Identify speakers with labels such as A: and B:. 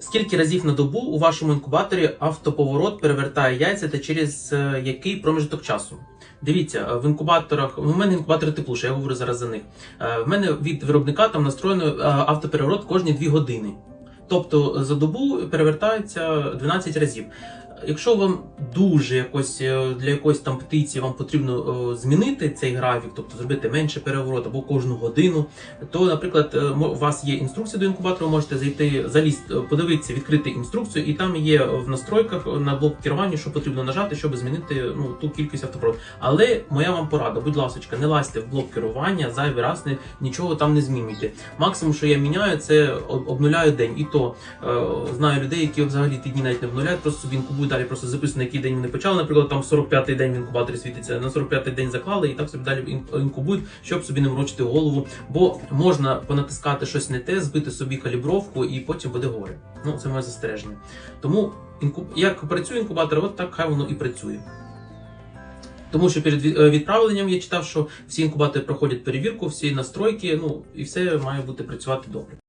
A: Скільки разів на добу у вашому інкубаторі автоповорот перевертає яйця та через е, який проміжок часу? Дивіться, е, в інкубаторах у мене інкубатори теплуша, я говорю зараз за них. Е, В мене від виробника там настроєно автопереворот кожні 2 години. Тобто за добу перевертається 12 разів. Якщо вам дуже якось е, для якоїсь там птиці вам потрібно е, змінити цей графік, тобто зробити менше переворот або кожну годину, то, наприклад, е, у вас є інструкція до інкубатора, ви можете зайти, залізти, подивитися, відкрити інструкцію, і там є в настройках на блок керування, що потрібно нажати, щоб змінити ну, ту кількість автопровод. Але моя вам порада, будь ласка, не лазьте в блок керування, зайвий раз не, нічого там не змінюйте. Максимум, що я міняю, це обнуляю день. І то знаю людей, які взагалі ті навіть не обнуляють, просто собі інкубують далі, просто записано, який день вони почали. Наприклад, там 45-й день в інкубаторі світиться, на 45-й день заклали і так собі далі інкубують, щоб собі не морочити голову. Бо можна понатискати щось не те, збити собі калібровку і потім буде горе. Ну, це моє застереження. Тому інкуб... як працює інкубатор, от так хай воно і працює. Тому що перед е, відправленням я читав, що всі інкубатори проходять перевірку, всі настройки, ну і все має бути працювати добре.